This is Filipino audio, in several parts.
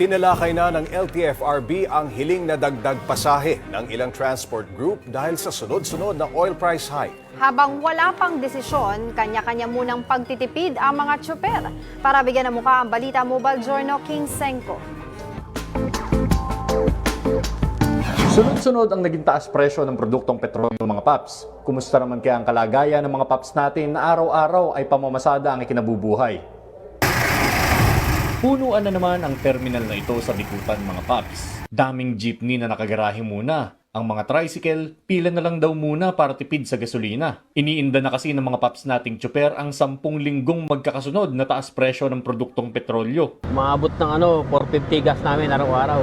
Tinalakay na ng LTFRB ang hiling na dagdag pasahe ng ilang transport group dahil sa sunod-sunod na oil price hike. Habang wala pang desisyon, kanya-kanya munang pagtitipid ang mga tsuper. Para bigyan ng mukha ang Balita Mobile Journal King Senko. Sunod-sunod ang naging taas presyo ng produktong petrolyo mga paps. Kumusta naman kaya ang kalagayan ng mga paps natin na araw-araw ay pamamasada ang ikinabubuhay? Punuan na naman ang terminal na ito sa Bikutan mga paps. Daming jeepney na nakagarahe muna. Ang mga tricycle, pila na lang daw muna para tipid sa gasolina. Iniinda na kasi ng mga paps nating tsuper ang sampung linggong magkakasunod na taas presyo ng produktong petrolyo. Maabot ng ano, 450 gas namin araw-araw.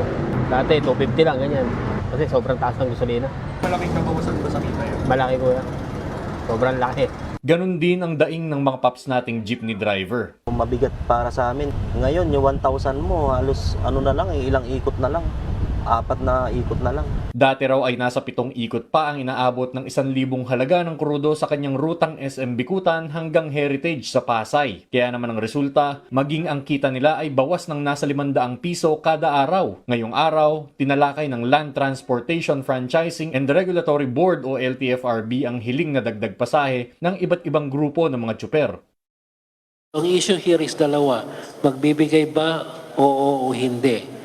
Dati 250 lang, ganyan. Kasi sobrang taas ng gasolina. Malaking kabawasan ba sa kita yun? Malaki ko yan. Sobrang laki. Ganon din ang daing ng mga paps nating jeepney driver. mabigat para sa amin. Ngayon, yung 1,000 mo, halos ano na lang, eh, ilang ikot na lang. Apat na ikot na lang. Dati raw ay nasa pitong ikot pa ang inaabot ng isang libong halaga ng krudo sa kanyang rutang SM Bikutan hanggang Heritage sa Pasay. Kaya naman ang resulta, maging ang kita nila ay bawas ng nasa 500 piso kada araw. Ngayong araw, tinalakay ng Land Transportation Franchising and Regulatory Board o LTFRB ang hiling na dagdag pasahe ng iba't ibang grupo ng mga tsuper. Ang issue here is dalawa. Magbibigay ba oo o hindi?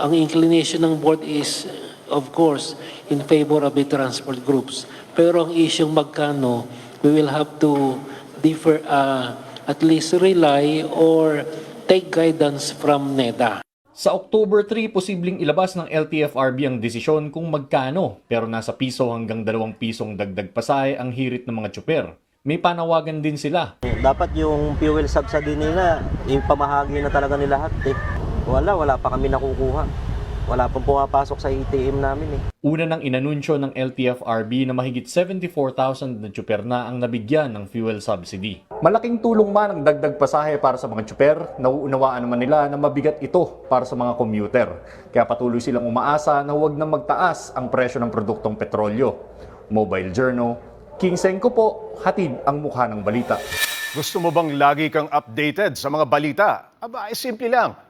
Ang inclination ng board is, of course, in favor of the transport groups. Pero ang issue magkano, we will have to differ, uh, at least rely or take guidance from NEDA. Sa October 3, posibleng ilabas ng LTFRB ang desisyon kung magkano, pero nasa piso hanggang 2 pisong dagdag pasahe ang hirit ng mga tsuper. May panawagan din sila. Dapat yung fuel subsidy nila, ipamahagi na talaga nila lahat eh. Wala, wala pa kami nakukuha. Wala pang pumapasok sa ATM namin eh. Una nang inanunsyo ng LTFRB na mahigit 74,000 na tsuper na ang nabigyan ng fuel subsidy. Malaking tulong man ang dagdag pasahe para sa mga tsuper, nauunawaan naman nila na mabigat ito para sa mga commuter. Kaya patuloy silang umaasa na huwag na magtaas ang presyo ng produktong petrolyo. Mobile Journal, King Senko po, hatid ang mukha ng balita. Gusto mo bang lagi kang updated sa mga balita? Aba, ay simple lang.